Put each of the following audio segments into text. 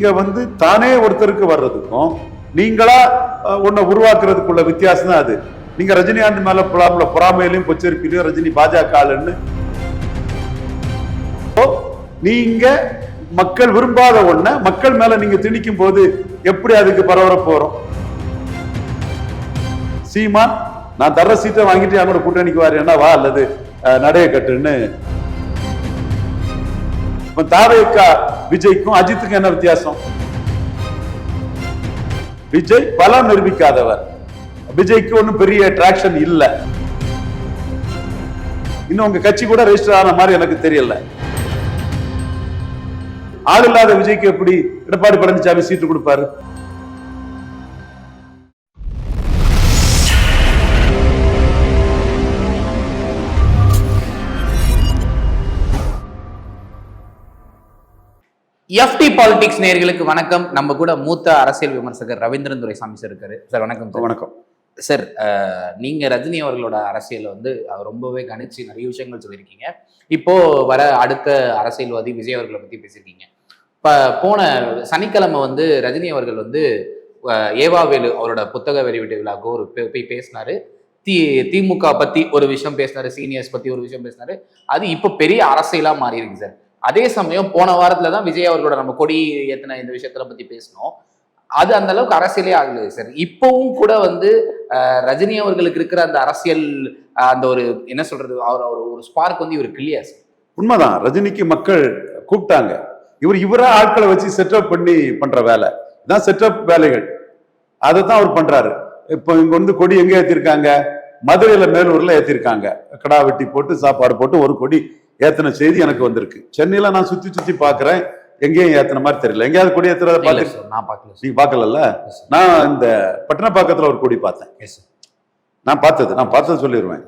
நீங்க வந்து தானே ஒருத்தருக்கு வர்றதுக்கும் நீங்களா அஹ், உருவாக்குறதுக்குள்ள வித்தியாசம் தான் அது. நீங்க ரஜினிகாந்த் மேல புலாமல பொறாமையிலையும் பொச்சரிப்பிலையும் ரஜினி பாஜக ஆளுன்னு. அப்போ நீங்க மக்கள் விரும்பாத ஒண்ண மக்கள் மேல நீங்க திணிக்கும் போது எப்படி அதுக்கு பரவர வரும் சீமான் நான் தர சீட்டை வாங்கிட்டு என் கூட கூட்டணிக்கு வாரேன்னா வா அல்லது நடைய கட்டுன்னு இப்ப தாவேக்கா விஜய்க்கும் அஜித்துக்கும் என்ன வித்தியாசம்? விஜய் பலம் நிரூபிக்காதவர். விஜய்க்கு ஒன்றும் பெரிய அட்ராக்ஷன் இல்ல. இன்னும் உங்க கட்சி கூட ரெஜிஸ்டர் ஆன மாதிரி எனக்கு தெரியல. ஆள் இல்லாத விஜய்க்கு எப்படி எடப்பாடி பழனிசாமி சீட்டு கொடுப்பாரு? எஃப்டி பாலிடிக்ஸ் நேயர்களுக்கு வணக்கம். நம்ம கூட மூத்த அரசியல் விமர்சகர் ரவீந்திரன் துரைசாமி சார் இருக்காரு. சார் வணக்கம் வணக்கம். சார் நீங்க ரஜினி அவர்களோட அரசியலை வந்து ரொம்பவே கணிச்சு நிறைய விஷயங்கள் சொல்லியிருக்கீங்க. இப்போ வர அடுத்த அரசியல்வாதி விஜய் அவர்களை பத்தி பேசியிருக்கீங்க. இப்ப போன சனிக்கிழமை வந்து ரஜினி அவர்கள் வந்து ஏவாவேலு அவரோட புத்தக வெளியீட்டு விழாக்கு ஒரு போய் பேசினாரு. தி திமுக பத்தி ஒரு விஷயம் பேசினாரு சீனியர்ஸ் பத்தி ஒரு விஷயம் பேசினாரு. அது இப்போ பெரிய அரசியலா மாறி இருக்கு சார் அதே சமயம் போன வாரத்துல தான் விஜய் அவர்களோட நம்ம கொடி ஏத்தின இந்த விஷயத்துல பத்தி பேசினோம். அது அந்த அளவுக்கு அரசியலே ஆகலை சார். இப்பவும் கூட வந்து ரஜினி அவர்களுக்கு இருக்கிற அந்த அரசியல் அந்த ஒரு என்ன சொல்றது அவர் அவர் ஒரு ஸ்பார்க் வந்து இவர் கிளியர் சார்? உண்மைதான். ரஜினிக்கு மக்கள் கூப்பிட்டாங்க. இவர் இவரா ஆட்களை வச்சு செட்டப் பண்ணி பண்ற வேலை. இதான் செட்டப் வேலைகள். அதை தான் அவர் பண்றாரு. இப்போ இங்க வந்து கொடி எங்க ஏத்திருக்காங்க? மதுரையில மேலூர்ல ஏத்திருக்காங்க. கடா வெட்டி போட்டு சாப்பாடு போட்டு ஒரு கொடி ஏத்தின செய்தி எனக்கு வந்திருக்கு. சென்னையில நான் சுத்தி சுத்தி பாக்குறேன். எங்கேயும் ஏத்தின மாதிரி தெரியல. எங்கேயாவது கொடி ஏத்துறத சார் நான் பார்க்கல சார் நீங்க sir. நான் இந்த பட்டணப்பாக்கத்துல ஒரு கொடி பார்த்தேன். நான் பார்த்தது நான் பார்த்தது சொல்லிடுவேன்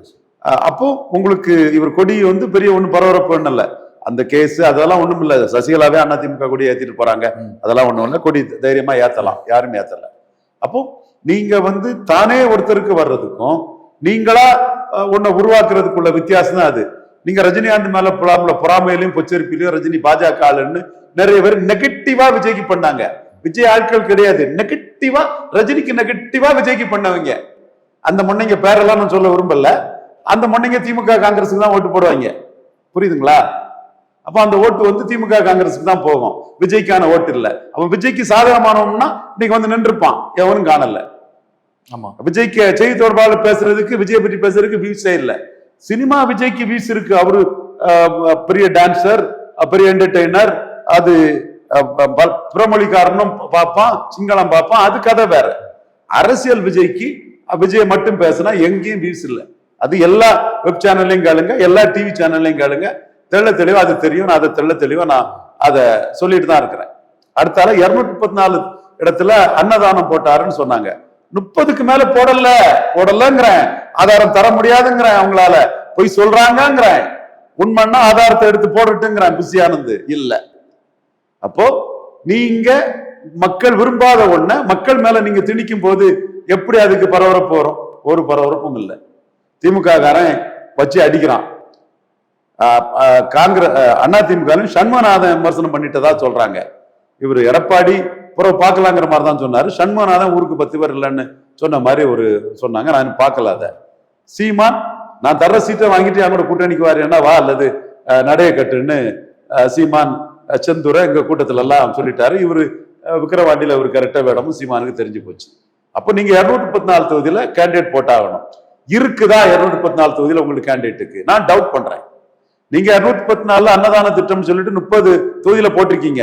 அப்போ உங்களுக்கு இவர் கொடி வந்து பெரிய ஒன்றும் பரபரப்பு இல்ல. அந்த கேஸ் அதெல்லாம் ஒண்ணும் இல்ல. சசிகலாவே அதிமுக கொடி ஏத்திட்டு போறாங்க. அதெல்லாம் ஒண்ணும் இல்ல. கொடி தைரியமா ஏத்தலாம். யாரும் ஏத்தல. அப்போ நீங்க வந்து தானே ஒருத்தருக்கு வர்றதுக்கும் நீங்களா உன்னை உருவாக்குறதுக்குள்ள வித்தியாசம் தான் அது. நீங்க ரஜினிகாந்த் மேல புலாமல பொறாமையிலையும் பொச்சரிப்பிலையும் ரஜினி பாஜக ஆளுன்னு நிறைய பேர் நெகட்டிவா விஜய்க்கு பண்ணாங்க. விஜய் ஆட்கள் கிடையாது. நெகட்டிவா ரஜினிக்கு நெகட்டிவா விஜய்க்கு பண்ணவங்க. அந்த முன்னைங்க பேரெல்லாம் நான் சொல்ல விரும்பல. அந்த முன்னைங்க திமுக காங்கிரஸுக்கு தான் ஓட்டு போடுவாங்க. புரியுதுங்களா? அப்ப அந்த ஓட்டு வந்து திமுக காங்கிரஸுக்கு தான் போகும். விஜய்க்கான ஓட்டு இல்ல. அவன் விஜய்க்கு சாதகமானவன்னா இன்னைக்கு வந்து நின்றுப்பான். எவனும் காணல. ஆமா. விஜய்க்கு செய்தி தொடர்பாளர் பேசுறதுக்கு விஜய் பற்றி பேசுறதுக்கு வியூஸே இல்ல. சினிமா விஜய்க்கு வியூஸ் இருக்கு அவரு பெரிய டான்சர் பெரிய என்டர்டெய்னர் அது அஹ், ப- பார்ப்பான் சிங்களம் பார்ப்பான் அது கதை வேற. அரசியல் விஜய்க்கு விஜய் விஜயை மட்டும் பேசினா எங்கேயும் வியூஸ் இல்லை அது எல்லா வெப் சேனல்லையும் கேளுங்க எல்லா டிவி சேனல்லையும் கேளுங்க. தெள்ள தெளிவா அது தெரியும் நான் அதை தெள்ள தெளிவா நான் அதை சொல்லிட்டு தான் இருக்கிறேன். அடுத்தால இருநூத்தி முப்பத்தி நாலு இடத்துல அன்னதானம் போட்டாருன்னு சொன்னாங்க. முப்பதுக்கு மேல போடல. போடலங்கிறேன். ஆதாரம் தர முடியாதுங்கிறேன் அவங்களால. போய் சொல்றாங்கிறேன் உண்மைன்னா ஆதாரத்தை எடுத்து போடட்டுங்கிறேன் புசியானந்து இல்ல. அப்போ நீங்க மக்கள் விரும்பாத ஒண்ண மக்கள் மேல நீங்க திணிக்கும் போது எப்படி அதுக்கு பரபரப்பு வரும்? ஒரு பரபரப்பும் இல்லை. திமுக காரன் வச்சு அடிக்கிறான். காங்கிரஸ் அண்ணா திமுக சண்முகநாதன் விமர்சனம் பண்ணிட்டதா சொல்றாங்க. இவர் எடப்பாடி பிறகு பார்க்கலாங்கிற மாதிரி தான் சொன்னார். சண்மனா தான் ஊருக்கு பத்து பேர் இல்லைன்னு சொன்ன மாதிரி ஒரு சொன்னாங்க. நான் பார்க்கல அதை. சீமான் நான் தர்ற சீட்டை வாங்கிட்டு என் கூட கூட்டணிக்கு வாரேன்னா வா அல்லது நடைய கட்டுன்னு சீமான் செந்துரை எங்கள் கூட்டத்துல எல்லாம் சொல்லிட்டாரு. இவர் விக்கிரவாண்டியில் ஒரு கரெக்டாக வேடமும் சீமானுக்கு தெரிஞ்சு போச்சு. அப்போ நீங்கள் இரநூத்தி முப்பத்தி நாலு தொகுதியில் கேண்டிடேட் போட்டாகணும். இருக்குதா இரநூத்தி முப்பத்தி நாலு தொகுதியில் உங்களுக்கு கேண்டிடேட்டுக்கு நான் டவுட் பண்ணுறேன் நீங்கள் இரநூத்தி பத்து நாலுல அன்னதான திட்டம் சொல்லிட்டு முப்பது தொகுதியில் போட்டிருக்கீங்க.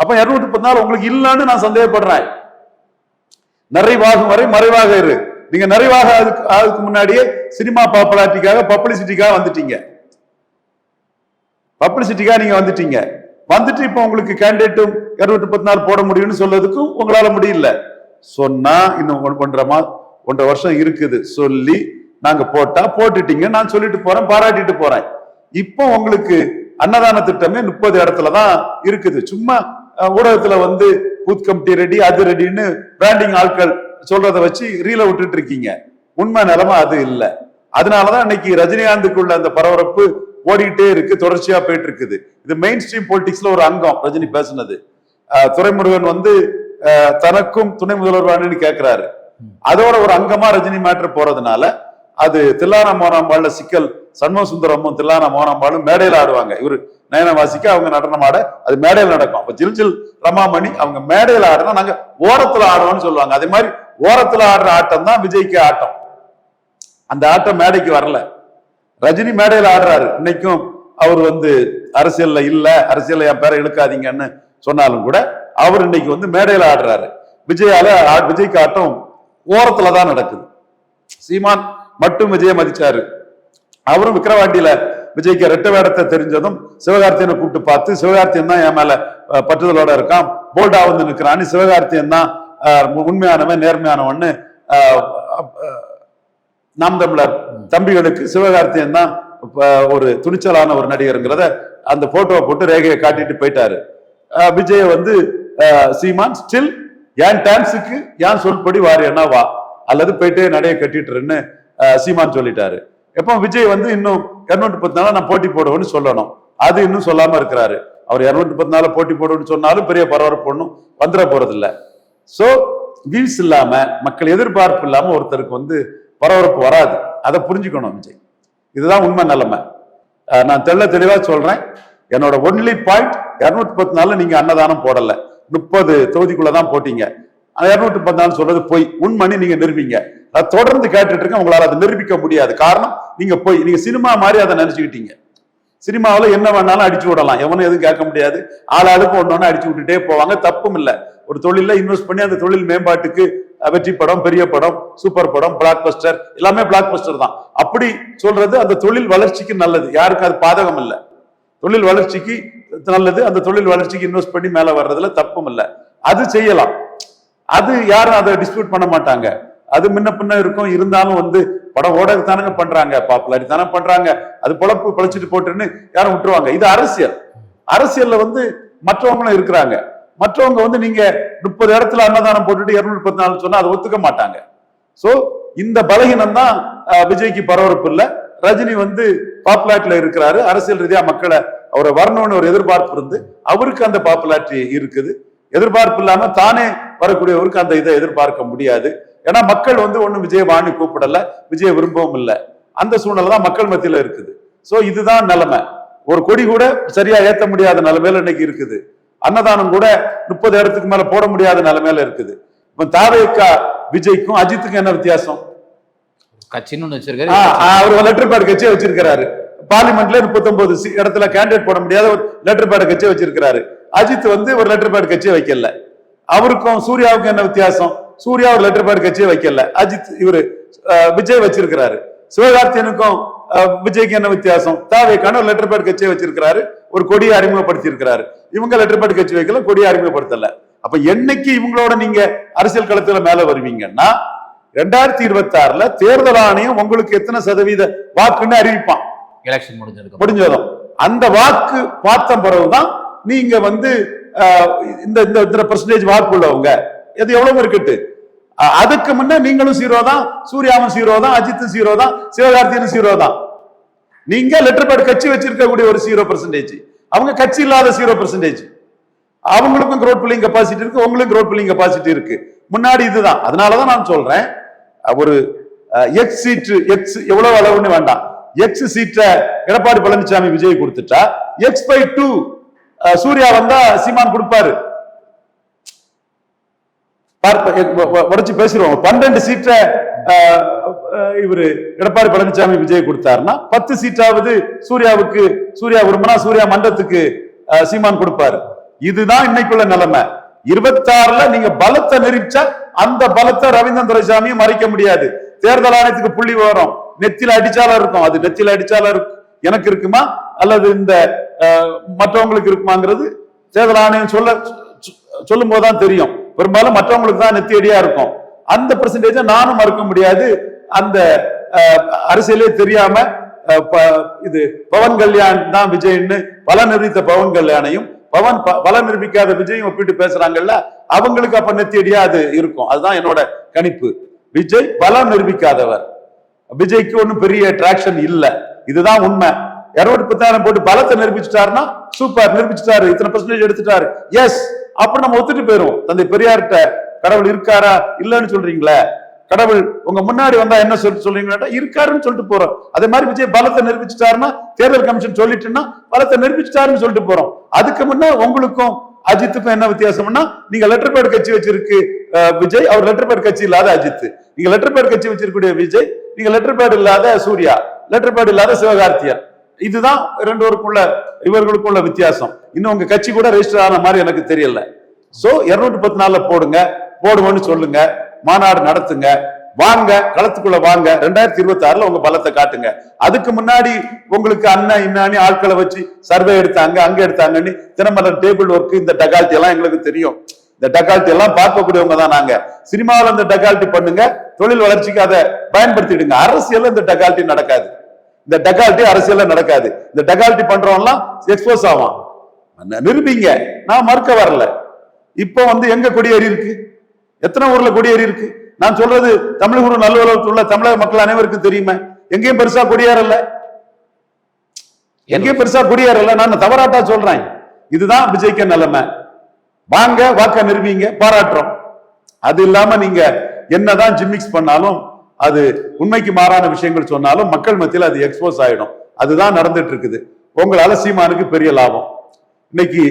அப்ப இருநூத்தி முப்பத்தி உங்களுக்கு இல்லைன்னு நான் சந்தேகப்படுறேன். நிறைவாகும் வரை மறைவாக இரு. நீங்க நிறைவாக அதுக்கு அதுக்கு முன்னாடியே சினிமா பாப்புலாரிட்டிக்காக பப்ளிசிட்டிக்காக வந்துட்டீங்க. பப்ளிசிட்டிக்காக நீங்க வந்துட்டீங்க. வந்துட்டு இப்போ உங்களுக்கு கேண்டிடேட்டும் இருநூத்தி பத்து நாள் போட முடியும்னு சொல்றதுக்கும் உங்களால முடியல. சொன்னா இன்னும் ஒன்றரை மா ஒன்றரை வருஷம் இருக்குது. சொல்லி நாங்க போட்டா போட்டுட்டீங்க. நான் சொல்லிட்டு போறேன் பாராட்டிட்டு போறேன். இப்போ உங்களுக்கு அன்னதான திட்டமே முப்பது இடத்துல தான் இருக்குது. சும்மா ஊடகத்துல வந்து பூத் கமிட்டி ரெடி அது ரெடின்னு பிராண்டிங் ஆட்கள் சொல்றத வச்சு ரீல விட்டுட்டு இருக்கீங்க உண்மை நிலைமை அது இல்ல. அதனாலதான் இன்னைக்கு ரஜினிகாந்துக்குள்ள அந்த பரபரப்பு ஓடிட்டே இருக்கு தொடர்ச்சியா போயிட்டு இருக்குது இது மெயின் ஸ்ட்ரீம் பொலிட்டிக்ஸ்ல ஒரு அங்கம் ரஜினி பேசுனது. அஹ், துரைமுருகன் வந்து தனக்கும் துணை முதல்வர் வேணும்னு கேட்கிறாரு அதோட ஒரு அங்கமா ரஜினி மேட்ரு போறதுனால அது மோனாம்பாள்ல சிக்கல் சண்முக சுந்தரமும் தில்லான மோனாம்பாளும் மேடையில் ஆடுவாங்க. இவர் நயனவாசிக்க அவங்க நடனம் ஆட அது மேடையில் நடக்கும். அப்ப ஜில் ஜில் ரமாமணி அவங்க மேடையில் ஆடுனா நாங்க ஓரத்துல ஆடுவோம்னு சொல்லுவாங்க. அதே மாதிரி ஓரத்துல ஆடுற ஆட்டம் தான் விஜய்க்கு ஆட்டம். அந்த ஆட்டம் மேடைக்கு வரல. ரஜினி மேடையில் ஆடுறாரு. இன்னைக்கும் அவர் வந்து அரசியல்ல இல்ல அரசியல்ல என் பேரை இழுக்காதீங்கன்னு சொன்னாலும் கூட அவர் இன்னைக்கு வந்து மேடையில் ஆடுறாரு. விஜயால விஜய்க்கு ஆட்டம் ஓரத்துல தான் நடக்குது. சீமான் மட்டும் விஜய மதிச்சாரு. அவரும் விக்கிரவாண்டியில விஜய்க்கு ரெட்ட வேடத்தை தெரிஞ்சதும் சிவகார்த்தியனை கூப்பிட்டு பார்த்து சிவகார்த்தியன் தான் என் மேல பற்றுதலோட இருக்கான். போல்டா வந்து நிக்கிறான்னு சிவகார்த்தியன் தான் உண்மையானவன் நேர்மையானவன்னு நாம் தமிழர் தம்பிகளுக்கு சிவகார்த்தியன் தான் ஒரு துணிச்சலான ஒரு நடிகருங்கிறத அந்த போட்டோவை போட்டு ரேகையை காட்டிட்டு போயிட்டாரு. விஜய வந்து சீமான் ஸ்டில் என் டான்ஸுக்கு ஏன் சொல்படி வாரியனா வா. அல்லது போயிட்டே நடைய கட்டிட்டுருன்னு சீமான் சொல்லிட்டாரு. எப்போ விஜய் வந்து இன்னும் இரநூத்தி பத்து நாள் நான் போட்டி போடுவேன்னு சொல்லணும். அது இன்னும் சொல்லாம இருக்கிறாரு. அவர் இரநூத்தி பத்து நாள் போட்டி போடுவேன்னு சொன்னாலும் பெரிய பரபரப்பு ஒன்றும் வந்துட போறது ஸோ சோ வியூஸ் இல்லாம மக்கள் எதிர்பார்ப்பு இல்லாம ஒருத்தருக்கு வந்து பரபரப்பு வராது. அதை புரிஞ்சுக்கணும் விஜய். இதுதான் உண்மை நிலைமை. நான் தெள்ள தெளிவா சொல்றேன். என்னோட ஒன்லி பாயிண்ட் இரநூத்தி பத்து நாள் நீங்க அன்னதானம் போடல. முப்பது தொகுதிக்குள்ளதான் போட்டீங்க. இரநூத்தி பத்து நாள் சொல்றது போய். உண்மணி நீங்க நிறுவீங்க நான் தொடர்ந்து கேட்டுட்டு இருக்கேன். உங்களால அதை நிரூபிக்க முடியாது. காரணம் நீங்க போய் நீங்க சினிமா மாதிரி அதை நினைச்சுக்கிட்டீங்க. சினிமாவில் என்ன வேணாலும் அடிச்சு விடலாம். எவனும் எதுவும் கேட்க முடியாது. ஆளாளுக்கு ஒன்று ஒன்று அடிச்சு விட்டுட்டே போவாங்க. தப்பும் இல்லை. ஒரு தொழில இன்வெஸ்ட் பண்ணி அந்த தொழில் மேம்பாட்டுக்கு வெற்றி படம் பெரிய படம் சூப்பர் படம் பிளாக் பஸ்டர் எல்லாமே பிளாக் பஸ்டர் தான். அப்படி சொல்றது அந்த தொழில் வளர்ச்சிக்கு நல்லது. யாருக்கும் அது பாதகம் இல்லை. தொழில் வளர்ச்சிக்கு நல்லது. அந்த தொழில் வளர்ச்சிக்கு இன்வெஸ்ட் பண்ணி மேல வர்றதுல தப்பும் இல்லை. அது செய்யலாம். அது யாரும் அதை டிஸ்பியூட் பண்ண மாட்டாங்க. அது முன்ன பின்ன இருக்கும். இருந்தாலும் வந்து படம் ஓட தானங்க பண்றாங்க. பாப்புலாரி தானே பண்றாங்க. அது பொழப்பு பிழைச்சிட்டு போட்டுன்னு யாரும் விட்டுருவாங்க. இது அரசியல். அரசியல்ல வந்து மற்றவங்களும் இருக்கிறாங்க. மற்றவங்க வந்து நீங்க முப்பது இடத்துல அன்னதானம் போட்டுட்டு இருநூத்தி பத்து நாலு சொன்னா அதை ஒத்துக்க மாட்டாங்க. சோ இந்த பலகீனம் தான் விஜய்க்கு பரபரப்பு இல்லை. ரஜினி வந்து பாப்புலாரிட்டியில இருக்கிறாரு. அரசியல் ரீதியா மக்களை அவரை வரணும்னு ஒரு எதிர்பார்ப்பு இருந்து அவருக்கு அந்த பாப்புலாரிட்டி இருக்குது. எதிர்பார்ப்பு இல்லாம தானே வரக்கூடியவருக்கு அந்த இதை எதிர்பார்க்க முடியாது. ஏன்னா மக்கள் வந்து ஒண்ணு விஜய் வாணி கூப்பிடல விஜய் விரும்பவும் இல்லை. அந்த சூழ்நிலை தான் மக்கள் மத்தியில இருக்குது. சோ இதுதான் நிலைமை. ஒரு கொடி கூட சரியா ஏத்த முடியாத நிலைமையில இன்னைக்கு இருக்குது. அன்னதானம் கூட முப்பது இடத்துக்கு மேல போட முடியாத நிலைமையில இருக்குது. இப்ப தாவேக்கா விஜய்க்கும் அஜித்துக்கும் என்ன வித்தியாசம்? கட்சின்னு வச்சிருக்காரு. அவர் லெட்டர் பேட் கட்சியை வச்சிருக்கிறாரு. பார்லிமெண்ட்ல முப்பத்தொன்பது இடத்துல கேண்டிடேட் போட முடியாத ஒரு லெட்டர் பேட் கட்சியை வச்சிருக்கிறாரு. அஜித் வந்து ஒரு லெட்டர் பேட் கட்சியை வைக்கல. அவருக்கும் சூர்யாவுக்கும் என்ன வித்தியாசம்? சூர்யா ஒரு லெட்டர் பேட் கட்சியை வைக்கல. அஜித் இவரு விஜய் வச்சிருக்கிறாரு. சிவகார்த்தியனுக்கும் விஜய்க்கு என்ன வித்தியாசம்? தாவேக்கான ஒரு லெட்டர் பேட் கட்சியை வச்சிருக்கிறாரு. ஒரு கொடியை அறிமுகப்படுத்தி இருக்கிறாரு இவங்க லெட்டர் பேட் கட்சி வைக்கல கொடியை அறிமுகப்படுத்தல. அப்ப என்னைக்கு இவங்களோட நீங்க அரசியல் களத்துல மேல வருவீங்கன்னா ரெண்டாயிரத்தி இருபத்தி ஆறுல தேர்தல் ஆணையம் உங்களுக்கு எத்தனை சதவீத வாக்குன்னு அறிவிப்பான். எலெக்ஷன் முடிஞ்சதுக்கு முடிஞ்சதும். அந்த வாக்கு பார்த்த பிறகுதான் நீங்க வந்து இந்த இந்த இத்தனை பெர்சன்டேஜ் வாக்கு உள்ளவங்க அது எவ்வளவு இருக்கட்டு? அதுக்கு முன்ன நீங்களும் சீரோ தான் சூர்யாவும் சீரோ தான் அஜித்தும் சீரோ தான் சிவகார்த்தியனும் சீரோ தான் நீங்க லெட்டர் பேட் கட்சி வச்சிருக்கக்கூடிய ஒரு சீரோ பர்சன்டேஜ் அவங்க கட்சி இல்லாத சீரோ பர்சன்டேஜ் அவங்களுக்கும் க்ரோத் பில்லிங் கெப்பாசிட்டி இருக்கு உங்களுக்கும் க்ரோத் பில்லிங் கெப்பாசிட்டி இருக்கு. முன்னாடி இதுதான். அதனாலதான் நான் சொல்றேன் ஒரு எக்ஸ் சீட்டு எக்ஸ் எவ்வளவு அளவுன்னு வேண்டாம். எக்ஸ் சீட்டை எடப்பாடி பழனிசாமி விஜய் கொடுத்துட்டா எக்ஸ் பை டூ சூர்யா வந்தா சீமான் கொடுப்பாரு. உடச்சு பேசிடுவோம் பன்னெண்டு சீட்டை இவரு எடப்பாடி பழனிசாமி விஜய் கொடுத்தாருன்னா பத்து சீட்டாவது சூர்யாவுக்கு சூர்யா விரும்பினா சூர்யா மண்டத்துக்கு சீமான் கொடுப்பாரு. இதுதான் இன்னைக்குள்ள நிலைமை. இருபத்தாறுல நீங்க பலத்தை நெரிச்சா அந்த பலத்தை ரவீந்திரன் துரைசாமியும் மறைக்க முடியாது. தேர்தல் ஆணையத்துக்கு புள்ளி வரும் நெத்தில அடிச்சாலும் இருக்கும். அது நெத்தில அடிச்சாலும் இருக்கும் எனக்கு இருக்குமா? அல்லது இந்த மற்றவங்களுக்கு இருக்குமாங்கிறது தேர்தல் ஆணையம் சொல்ல சொல்லும் போதுதான் தெரியும். பெரும்பாலும் மற்றவங்களுக்கு தான் நெத்தியடியா இருக்கும். அந்த பெர்சன்டேஜ நானும் மறுக்க முடியாது. அந்த அரசியலே தெரியாம இது பவன் கல்யாண் தான் விஜய்னு பல நிரூபித்த பவன் கல்யாணையும் பவன் ப- பல நிரூபிக்காத விஜயும் ஒப்பிட்டு பேசுறாங்கல்ல அவங்களுக்கு அப்ப நெத்தியடியா அது இருக்கும். அதுதான் என்னோட கணிப்பு. விஜய் பலம் நிரூபிக்காதவர். விஜய்க்கு ஒன்றும் பெரிய அட்ராக்ஷன் இல்லை. இதுதான் உண்மை. இருநூத்தி பத்தாயிரம் போட்டு பலத்தை நிரூபிச்சுட்டாருன்னா சூப்பர் நிரூபிச்சுட்டாரு. இத்தனை பர்சன்டேஜ் எடுத்துட்டாரு. எஸ் அப்புறம் நம்ம ஒத்துட்டு போயிருவோம் தந்தை பெரியார்கிட்ட கடவுள் இருக்காரா? இல்லைன்னு சொல்றீங்களே? கடவுள் உங்க முன்னாடி வந்தா என்ன சொல்லி சொல்றீங்கன்னா இருக்காருன்னு சொல்லிட்டு போறோம். அதே மாதிரி விஜய் பலத்தை நிரூபிச்சுட்டாருன்னா தேர்தல் கமிஷன் சொல்லிட்டுன்னா பலத்தை நிரூபிச்சுட்டாருன்னு சொல்லிட்டு போறோம். அதுக்கு முன்ன உங்களுக்கும் அஜித்துக்கும் என்ன வித்தியாசம்னா நீங்க லெட்டர் பேட் கட்சி வச்சிருக்கு விஜய் அவர் லெட்டர் பேட் கட்சி இல்லாத அஜித் நீங்க லெட்டர் பேட் கட்சி வச்சிருக்கக்கூடிய விஜய் நீங்க லெட்டர் பேட் இல்லாத சூர்யா லெட்டர் பேட் இல்லாத சிவகார்த்தியன் இதுதான் ரெண்டு பேருக்குள்ள இவர்களுக்குள்ள வித்தியாசம். இன்னும் உங்க கட்சி கூட ரெஜிஸ்டர் ஆன மாதிரி எனக்கு தெரியல. சோ இருநூற்றி பத்து நாள்ல போடுங்க போடுவோம்னு சொல்லுங்க மாநாடு நடத்துங்க வாங்க களத்துக்குள்ள வாங்க ரெண்டாயிரத்தி இருபத்தி ஆறுல உங்க பலத்தை காட்டுங்க. அதுக்கு முன்னாடி உங்களுக்கு அண்ணன் இன்னானி ஆட்களை வச்சு சர்வே எடுத்தாங்க அங்க எடுத்தாங்கன்னு தினமலர் டேபிள் ஒர்க் இந்த டகால்ட்டி எல்லாம் எங்களுக்கு தெரியும். இந்த டகால்ட்டி எல்லாம் பார்க்கக்கூடியவங்க தான் நாங்க. சினிமாவில் இந்த டகால்ட்டி பண்ணுங்க தொழில் வளர்ச்சிக்கு அதை பயன்படுத்திடுங்க. அரசியல் இந்த டகால்ட்டி நடக்காது. இந்த டெகால்ட்டி அரசியல்ல நடக்காது. இந்த டெகால்ட்டி பண்றவன்லாம் எக்ஸ்போஸ் ஆவான். நிரூபிங்க. நான் மறுக்க வரல. இப்போ வந்து எங்க கொடியேறி இருக்கு? எத்தனை ஊர்ல கொடியேறி இருக்கு? நான் சொல்றது தமிழக நல்லுறவுல உள்ள தமிழக மக்கள் அனைவருக்கும் தெரியுமே. எங்கேயும் பெருசா கொடியேறல. எங்கேயும் பெருசா கொடியேறல. நான் தவறாட்டா சொல்றேன். இதுதான் விஜய்க்கு நிலைமை. வாங்க வாக்க நிறுவீங்க பாராட்டுறோம். அது இல்லாம நீங்க என்னதான் ஜிம்மிக்ஸ் பண்ணாலும் அது உண்மைக்கு மாறான விஷயங்கள் சொன்னாலும் மக்கள் மத்தியில் அது எக்ஸ்போஸ் ஆயிடும். அதுதான் நடந்துட்டு இருக்குது. உங்களால சீமானுக்கு பெரிய லாபம். இன்னைக்கு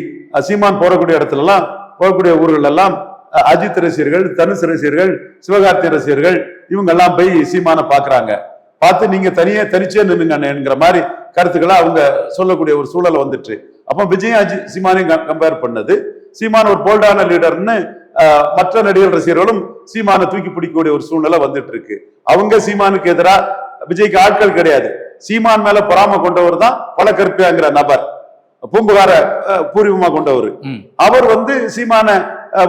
சீமான் போகக்கூடிய இடத்துல எல்லாம் போகக்கூடிய ஊர்கள் எல்லாம் அஜித் ரசிகர்கள் தனுஷ் ரசிகர்கள் சிவகார்த்தி ரசிகர்கள் இவங்க எல்லாம் போய் சீமானை பாக்குறாங்க பார்த்து நீங்க தனியே தனிச்சே நின்னுங்கண்ணேங்கிற மாதிரி கருத்துக்களை அவங்க சொல்லக்கூடிய ஒரு சூழல் வந்துட்டு. அப்போ விஜய் அஜித் சீமானையும் கம்பேர் பண்ணது. சீமான் ஒரு போல்டான லீடர்னு மற்ற நடிகர் ரசிகர்களும் சீமானை தூக்கி பிடிக்கக்கூடிய ஒரு சூழ்நிலை வந்துட்டு இருக்கு அவங்க சீமானுக்கு எதிரா விஜய்க்கு ஆட்கள் கிடையாது. சீமான் மேல பொறாம கொண்டவர் தான் பல கற்பியாங்கிற நபர். பூம்புகார பூர்வீகமா கொண்டவர். அவர் வந்து சீமான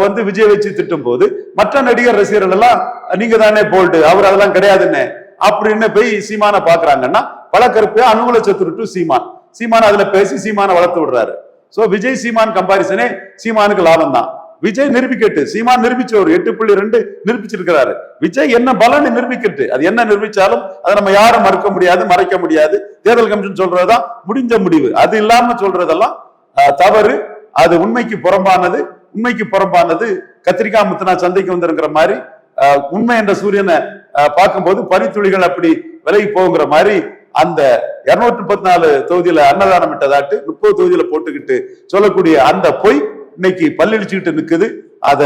வந்து விஜய் வச்சு திட்டும் போது மற்ற நடிகர் ரசிகர்கள் எல்லாம் நீங்க தானே போல்டு அவர் அதெல்லாம் கிடையாதுன்னு அப்படின்னு போய் சீமான பாக்குறாங்கன்னா பல கருப்பு அனுகூல சத்துரு டு சீமான். சீமான் அதுல பேசி சீமான வளர்த்து விடுறாரு. சோ விஜய் சீமான் கம்பாரிசனே சீமானுக்கு லாபம் தான் விஜய் நிரூபிக்கட்டு. சீமா நிரூபிச்சவர் எட்டு புள்ளி ரெண்டு நிரூபிச்சிருக்கிறாரு. விஜய் என்ன பலன் நிரூபிக்கட்டு? அது என்ன நிரூபிச்சாலும் அதை நம்ம யாரும் மறுக்க முடியாது மறைக்க முடியாது. தேர்தல் கமிஷன் சொல்றதுதான் முடிஞ்ச முடிவு. அது இல்லாம சொல்றதெல்லாம் தவறு. அது உண்மைக்கு புறம்பானது. உண்மைக்கு புறம்பானது. கத்திரிக்காய் முத்தனா சந்தைக்கு வந்திருக்கிற மாதிரி உண்மை என்ற சூரியனை பார்க்கும்போது பனித்துளிகள் அப்படி விலகி போகிற மாதிரி அந்த இருநூற்றி முப்பத்தி நாலு தொகுதியில அன்னதானம் விட்டதாட்டு முப்பது தொகுதியில போட்டுக்கிட்டு சொல்லக்கூடிய அந்த பொய் இன்னைக்கு பல்லிடிச்சுக்கிட்டு நிக்குது. அத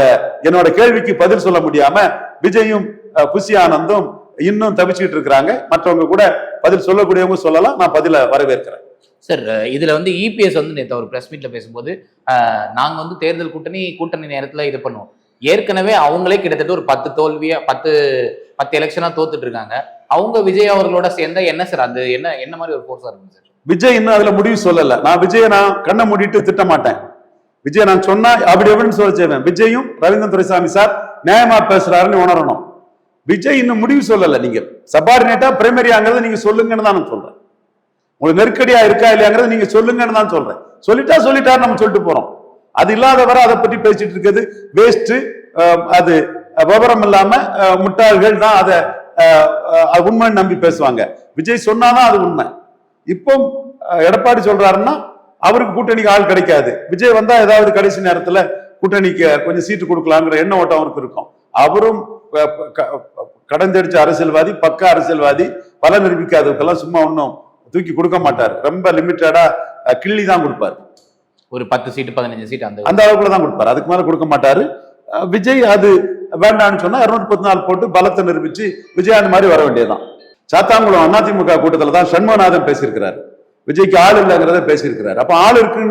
என்னோட கேள்விக்கு பதில் சொல்ல முடியாம விஜயும் புசி ஆனந்தும் இன்னும் தவிச்சுக்கிட்டு இருக்கிறாங்க. மற்றவங்க கூட பதில் சொல்லக்கூடியவங்க சொல்லலாம். நான் பதில வரவேற்கிறேன். சார் இதுல வந்து இபிஎஸ் வந்து நேற்று ஒரு பிரஸ் மீட்ல பேசும்போது அஹ், நாங்க வந்து தேர்தல் கூட்டணி கூட்டணி நேரத்துல இது பண்ணுவோம். ஏற்கனவே அவங்களே கிட்டத்தட்ட ஒரு பத்து தோல்வியா பத்து பத்து எலெக்ஷனா தோத்துட்டு இருக்காங்க. அவங்க விஜய் அவர்களோட சேர்ந்தா என்ன சார் அது என்ன என்ன மாதிரி ஒரு ஃபோர்ஸா இருக்கும் சார் விஜய் இன்னும் அதுல முடிவு சொல்லல. நான் விஜயை நான் கண்ணை மூடிட்டு திட்ட மாட்டேன் விஜய் நான் சொன்னா அப்படி எப்படின்னு சொல்ல செய்வேன். விஜயும் ரவீந்திரன் துரைசாமி சார் நியாயமா பேசுறாருன்னு உணரணும். விஜய் இன்னும் முடிவு சொல்லல நீங்க சபார்டினேட்டா பிரைமரியாங்கிறத நீங்க சொல்லுங்கன்னு தான் நான் சொல்றேன். உங்களுக்கு நெருக்கடியா இருக்கா இல்லையாங்கிறத நீங்க சொல்லுங்கன்னு தான் சொல்றேன். சொல்லிட்டா சொல்லிட்டாரு நம்ம சொல்லிட்டு போறோம். அது இல்லாதவரை அதை பற்றி பேசிட்டு இருக்கிறது வேஸ்ட் அது விவரம் இல்லாம முட்டாள்கள் தான் அதை உண்மைன்னு நம்பி பேசுவாங்க. விஜய் சொன்னாதான் அது உண்மை. இப்போ எடப்பாடி சொல்றாருன்னா அவருக்கு கூட்டணிக்கு ஆள் கிடைக்காது. விஜய் வந்தா ஏதாவது கடைசி நேரத்துல கூட்டணிக்கு கொஞ்சம் சீட்டு கொடுக்கலாங்கிற எண்ண ஓட்டம் அவருக்கு இருக்கும். அவரும் கடந்தடிச்ச அரசியல்வாதி பக்க அரசியல்வாதி பல நிரூபிக்காதவருக்கெல்லாம் சும்மா ஒன்றும் தூக்கி கொடுக்க மாட்டார். ரொம்ப லிமிட்டடா கிள்ளி தான் கொடுப்பாரு. ஒரு பத்து சீட்டு பதினஞ்சு சீட் அந்த அந்த அளவுக்குள்ள தான் கொடுப்பாரு. அதுக்கு மேல கொடுக்க மாட்டாரு. விஜய் அது வேண்டாம்னு சொன்னா இருநூத்தி பத்து நாள் போட்டு பலத்தை நிரூபிச்சு விஜய் அந்த மாதிரி வர வேண்டியதுதான். சாத்தாங்குளம் அதிமுக கூட்டத்துல தான் சண்முகநாதன் பேசியிருக்கிறாரு. விஜய்க்கு ஆள் இல்லைங்கிறத பேசியிருக்கிறாரு. அப்ப ஆள் இருக்கு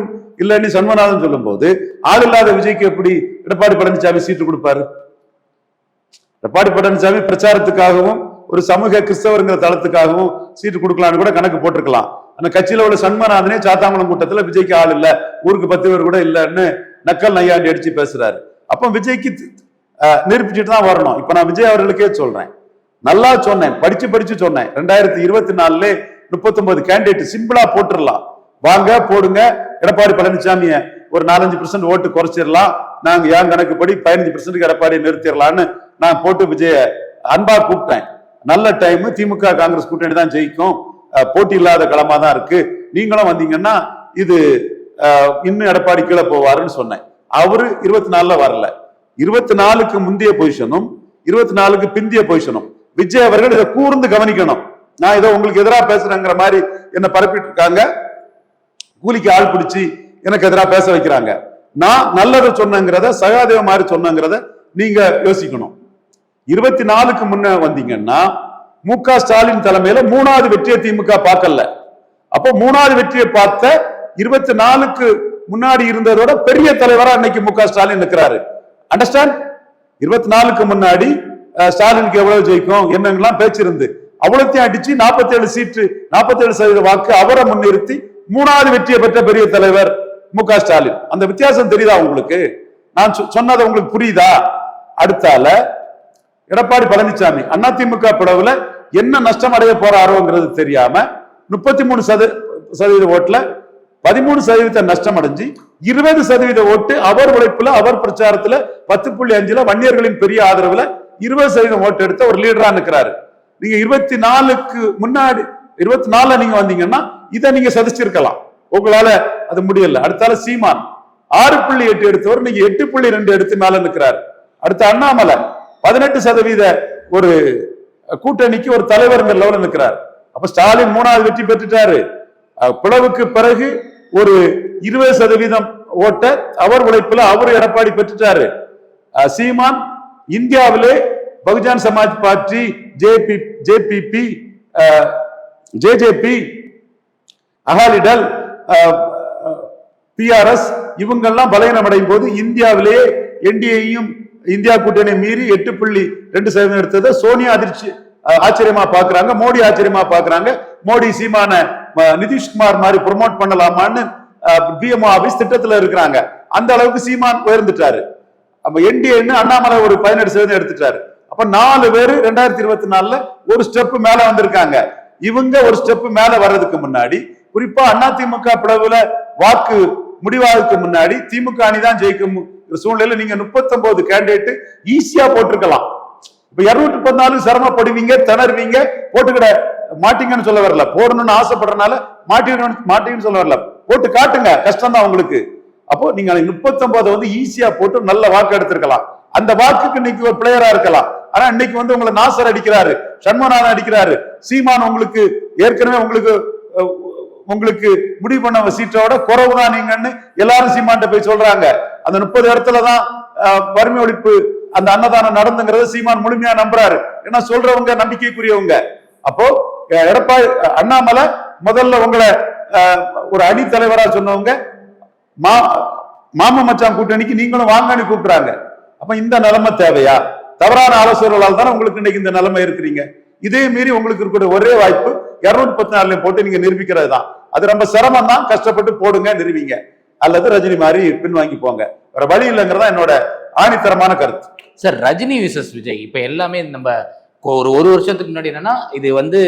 இல்லைன்னு சண்முகநாதன் சொல்லும்போது ஆள் இல்லாத விஜய்க்கு எப்படி எடப்பாடி பழனிசாமி சீட்டு கொடுப்பாரு? எடப்பாடி பழனிசாமி பிரச்சாரத்துக்காகவும் ஒரு சமூக கிறிஸ்தவருங்கிற தளத்துக்காகவும் சீட்டு கொடுக்கலாம்னு கூட கணக்கு போட்டிருக்கலாம். அந்த கட்சியில உள்ள சண்மநாதனே சாத்தாங்குளம் கூட்டத்துல விஜய்க்கு ஆள் இல்ல ஊருக்கு பத்து பேர் கூட இல்லைன்னு நக்கல் நையாண்டி அடிச்சு பேசுறாரு. அப்ப விஜய்க்கு நிரூபிச்சுட்டு தான் வரணும். இப்ப நான் விஜய் அவர்களுக்கே சொல்றேன். நல்லா சொன்னேன் படிச்சு படிச்சு சொன்னேன். ரெண்டாயிரத்தி இருபத்தி நாலுல முப்பத்தொன்பது கேண்டிடேட் சிம்பிளா போட்டுடலாம் வாங்க போடுங்க. எடப்பாடி பழனிசாமிய ஒரு நாலஞ்சு பர்சன்ட் ஓட்டு குறைச்சிடலாம். நாங்க என் கணக்குப்படி பதினஞ்சு பர்சன்ட் எடப்பாடி நிறுத்திடலான்னு நான் போட்டு விஜய அன்பா கூப்பிட்டேன். நல்ல டைம் திமுக காங்கிரஸ் கூட்டணி தான் ஜெயிக்கும். போட்டி இல்லாத களமா தான் இருக்கு. நீங்களும் வந்தீங்கன்னா இது இன்னும் எடப்பாடி கீழே போவாருன்னு சொன்னேன். அவரு இருபத்தி நாலுல வரல. இருபத்தி நாலுக்கு முந்தைய பொசிஷனும் இருபத்தி நாலுக்கு பிந்திய பொசிஷனும் விஜய் அவர்கள் இதை கூர்ந்து கவனிக்கணும். நான் ஏதோ உங்களுக்கு எதிராக பேசுறேங்கிற மாதிரி என்ன பரப்பிட்டு இருக்காங்க கூலிக்கு ஆள் பிடிச்சி எனக்கு எதிராக பேச வைக்கிறாங்க. நான் நல்லதை சொன்னங்கிறத சகாதேவ மாதிரி சொன்னங்கிறத நீங்க யோசிக்கணும். இருபத்தி நாலுக்கு முன்ன வந்தீங்கன்னா மு க ஸ்டாலின் தலைமையில மூணாவது வெற்றியை திமுக பார்க்கல. அப்போ மூணாவது வெற்றியை பார்த்த இருபத்தி நாலுக்கு முன்னாடி இருந்ததோட பெரிய தலைவரா இன்னைக்கு மு க ஸ்டாலின் இருக்கிறாரு அண்டர்ஸ்டாண்ட் இருபத்தி நாலுக்கு முன்னாடி ஸ்டாலினுக்கு எவ்வளவு ஜெயிக்கும் என்னங்கெல்லாம் பேச்சிருந்து. அவ்வளோத்தையும் அடிச்சு 47 சீட்டு 47% சதவீத வாக்கு அவரை முன்னிறுத்தி மூணாவது வெற்றியை பெற்ற பெரிய தலைவர் மு க ஸ்டாலின். அந்த வித்தியாசம் தெரியுதா உங்களுக்கு? நான் சொ- சொன்னது உங்களுக்கு புரியுதா? அடுத்தால எடப்பாடி பழனிசாமி அதிமுக பிளவுல என்ன நஷ்டம் அடைய போறாரோங்கிறது தெரியாம முப்பத்தி மூணு சத சதவீத ஓட்டுல பதிமூணு சதவீத நஷ்டம் அடைஞ்சு இருபது சதவீத ஓட்டு அவர் உழைப்புல அவர் பிரச்சாரத்துல பத்து புள்ளி அஞ்சுல வன்னியர்களின் பெரிய ஆதரவுல இருபது சதவீதம் ஓட்டு எடுத்த ஒரு லீடரா நிற்கிறாரு நீங்க இருபத்தி நாலுக்கு முன்னாடி இருபத்தி நாலுல நீங்க வந்தீங்கன்னா இதை நீங்க சதிச்சிருக்கலாம். உங்களால அது முடியல. அடுத்தால சீமான். ஆறு புள்ளி எட்டு எடுத்தவர் நீங்க எட்டு புள்ளி ரெண்டு எடுத்து மேல நிற்கிறாரு அடுத்து அண்ணாமலை. பதினெட்டு சதவீத ஒரு கூட்டணிக்கு ஒரு தலைவருங்கிற லெவலில் நிற்கிறார் அப்ப ஸ்டாலின் மூணாவது வெற்றி பெற்றுட்டாரு. பிளவுக்கு பிறகு ஒரு இருபது சதவீதம் ஓட்ட அவர் உழைப்புல அவர் எடப்பாடி பெற்றுட்டாரு. சீமான் இந்தியாவிலே Bahujan Samaj party JP JPP JJP Akali Dal BRS இவங்கெல்லாம் பலகீனம் அடையும் போது இந்தியாவிலேயே என்டிஏயும் இந்தியா கூட்டணி மீறி எட்டு புள்ளி ரெண்டு சதவீதம் எடுத்ததை சோனியா அதிர்ச்சி ஆச்சரியமா பாக்குறாங்க மோடி ஆச்சரியமா பாக்குறாங்க மோடி சீமான நிதிஷ்குமார் மாதிரி ப்ரொமோட் பண்ணலாமான்னு பிஎம்ஓ ஆபீஸ் திட்டத்துல இருக்கிறாங்க. அந்த அளவுக்கு சீமான் உயர்ந்துட்டாரு. அப்ப என்டிஏன்னு அண்ணாமலை ஒரு பதினெட்டு சதவீதம் எடுத்துட்டாரு. அப்ப நாலு பேர் ரெண்டாயிரத்தி இருபத்தி நாலுல ஒரு ஸ்டெப் மேல வந்திருக்காங்க. இவங்க ஒரு ஸ்டெப் மேல வர்றதுக்கு முன்னாடி குறிப்பா அதிமுக பிளவுல வாக்கு முடிவாகிறதுக்கு முன்னாடி திமுக அணி தான் ஜெயிக்கும் சூழ்நிலையில நீங்க 39 கேண்டிடேட் ஈஸியா போட்டிருக்கலாம். இப்ப இருநூத்தி பதினாலு சிரமப்படுவீங்க திணறுவீங்க போட்டுக்கிட மாட்டீங்கன்னு சொல்ல வரல. போடணும்னு ஆசைப்படுறதுனால மாட்டீங்கன்னு மாட்டீங்கன்னு சொல்ல வரல. போட்டு காட்டுங்க கஷ்டம் தான் உங்களுக்கு. அப்போ நீங்க முப்பத்தொன்பதை வந்து ஈஸியா போட்டு நல்ல வாக்கு எடுத்திருக்கலாம். அந்த வாக்குக்கு இன்னைக்கு ஒரு பிளேயரா இருக்கலாம். ஆனா இன்னைக்கு வந்து உங்களை நாசர் அடிக்கிறாரு சண்மநாதன் அடிக்கிறாரு. சீமான் உங்களுக்கு ஏற்கனவே உங்களுக்கு உங்களுக்கு முடிவு பண்ண சீட்டோட குறைவு தான் நீங்கன்னு எல்லாரும் சீமான்ட்ட போய் சொல்றாங்க. அந்த முப்பது இடத்துல தான் வறுமை ஒழிப்பு அந்த அன்னதானம் நடந்துங்கிறத சீமான் முழுமையா நம்புறாரு. ஏன்னா சொல்றவங்க நம்பிக்கைக்குரியவங்க. அப்போ எடப்பாடி அண்ணாமலை முதல்ல உங்களை ஒரு அணி சொன்னவங்க மா மாம மச்சான் கூட்டணிக்கு நீங்களும் வாங்கன்னு கூப்பிடுறாங்க. அப்ப இந்த நிலைமை தேவையா? தவறான ஆலோசனைகளால் தானே உங்களுக்கு இன்னைக்கு இந்த நிலைமை இருக்கிறீங்க? இதே மீறி உங்களுக்கு இருக்கிற ஒரே வாய்ப்பு இருநூத்தி பத்து நாலுல போட்டு நீங்க நிரூபிக்கிறது தான். அது ரொம்ப சிரமம் தான். கஷ்டப்பட்டு போடுங்க நிரூபிங்க. அல்லது ரஜினி மாதிரி பின்வாங்கி போங்க. வேற வழி இல்லைங்கிறதா என்னோட ஆணித்தரமான கருத்து. Sir Rajini versus Vijay. இப்ப எல்லாமே நம்ம ஒரு ஒரு வருஷத்துக்கு முன்னாடி என்னன்னா இது வந்து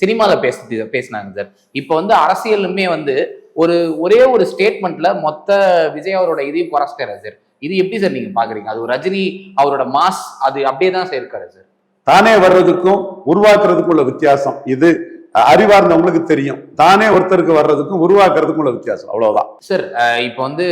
சினிமால பேச பேசினாங்க சார். இப்போ வந்து அரசியலுமே வந்து ஒரு ஒரே ஒரு ஸ்டேட்மெண்ட்ல மொத்த விஜய் அவரோட இதையும் குறைச்சிட்டாரு சார். இது எப்படி சார் நீங்க பாக்குறீங்க? அது ஒரு ரஜினி அவரோட மாஸ் அது அப்படியே தான் சார் இருக்காரு சார். தானே வர்றதுக்கும் உருவாக்குறதுக்கும் உள்ள வித்தியாசம். இது அறிவார்ந்தவங்களுக்கு தெரியும். தானே ஒருத்தருக்கு வர்றதுக்கும் உருவாக்குறதுக்கும் உள்ள வித்தியாசம். அவ்வளவுதான். சார் இப்போ வந்து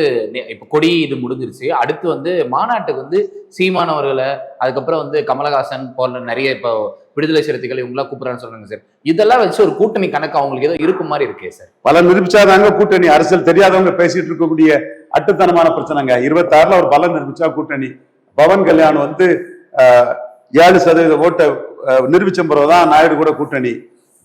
இப்போ கொடி இது முடிஞ்சிருச்சு. அடுத்து வந்து மாநாட்டுக்கு வந்து சீமானவர்களை அதுக்கப்புறம் வந்து கமலஹாசன் போன்ற நிறைய இப்போ விடுதலை சிறுத்தைகள் இவங்களாம் கூப்பிடுறான்னு சொல்றாங்க சார். இதெல்லாம் வச்சு ஒரு கூட்டணி கணக்கு அவங்களுக்கு ஏதோ இருக்கும் மாதிரி இருக்கே சார். பல நிரூபிச்சாதாங்க கூட்டணி. அரசியல் தெரியாதவங்க பேசிட்டு இருக்கக்கூடிய அட்டுத்தனமான பிரச்சனைங்க. இருபத்தாறுல ஒரு பலன் நிரூபிச்சா கூட்டணி. பவன் கல்யாண் வந்து ஏழு சதவீத ஓட்டை நிரூபிச்ச பிறகுதான் நாயுடு கூட கூட்டணி.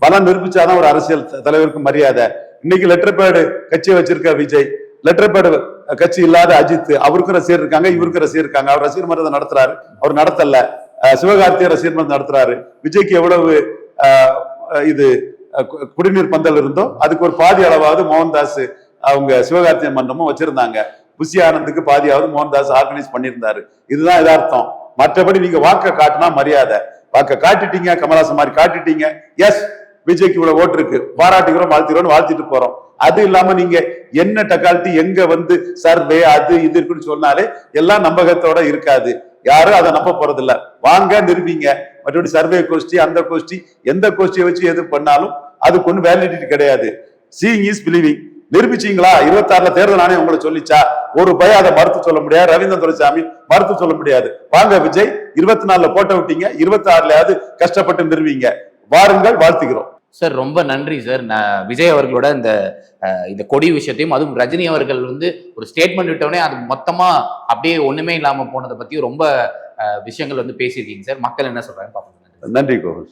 பலம் நிரூபிச்சாதான் ஒரு அரசியல் தலைவருக்கு மரியாதை. இன்னைக்கு லெட்டர் பேடு கட்சியை வச்சிருக்க விஜய் லெட்டர் பேடு கட்சி இல்லாத அஜித் அவருக்கு ரசிகர் இருக்காங்க இவருக்கு ரசிகர் இருக்காங்க. அவர் ரசிகர் மன்றத்தை நடத்துறாரு. அவர் நடத்தல. சிவகார்த்திய சிவகார்த்திகை ரசிகர் மன்றம் நடத்துறாரு. விஜய்க்கு எவ்வளவு இது கு- குடிநீர் பந்தல் இருந்தோ அதுக்கு ஒரு பாதி அளவாவது மோகன்தாஸ் அவங்க சிவகார்த்திய மன்றமும் வச்சிருந்தாங்க. புஷி ஆனந்துக்கு பாதியாவது மோகன்தாஸ் ஆர்கனைஸ் பண்ணியிருந்தாரு. இதுதான் எதார்த்தம் மற்றபடி நீங்க வாக்க காட்டினா மரியாதை. வாக்க காட்டிட்டீங்க கமலாசன் மாதிரி காட்டிட்டீங்க. எஸ் விஜய்க்கு இவ்வளவு ஓட்டு இருக்கு. பாராட்டுகிறோம் வாழ்த்துகிறோம் வாழ்த்திட்டு போறோம். அது இல்லாம நீங்க என்ன டக்கால்ட்டி எங்க வந்து சர்வே அது இது இருக்குன்னு சொன்னாலே எல்லாம் நம்பகத்தோட இருக்காது. யாரும் அதை நம்ப போறது இல்ல வாங்க நிரூபிங்க. மற்றபடி சர்வே கோஷ்டி அந்த கோஷ்டி எந்த கோஷ்டியை வச்சு எது பண்ணாலும் அதுக்கு ஒன்றும் வேலிடிட்டி கிடையாது. சீங் இஸ் பிலீவிங் நிரூபிச்சிங்களா? இருபத்தாறுல தேர்தல் ஆணையம் உங்களை சொல்லிச்சா ஒரு பய அதை மறுத்து சொல்ல முடியாது. ரவீந்திரன் துரைசாமி மறுத்து சொல்ல முடியாது. வாங்க விஜய் இருபத்தி நாலுல போட்ட விட்டீங்க இருபத்தி ஆறுலயாவது கஷ்டப்பட்டு நிறுவீங்க வாருங்கள் வாழ்த்துகிறோம். சார் ரொம்ப நன்றி சார். நான் விஜய் அவர்களோட இந்த இந்த கொடி விஷயத்தையும் அதுவும் ரஜினி அவர்கள் வந்து ஒரு ஸ்டேட்மெண்ட் விட்டவுடனே அது மொத்தமா அப்படியே ஒண்ணுமே இல்லாம போனதை பத்தி ரொம்ப விஷயங்கள் வந்து பேசியிருக்கீங்க சார். மக்கள் என்ன சொல்றாங்க பாப்போம் நன்றி கோகுல்.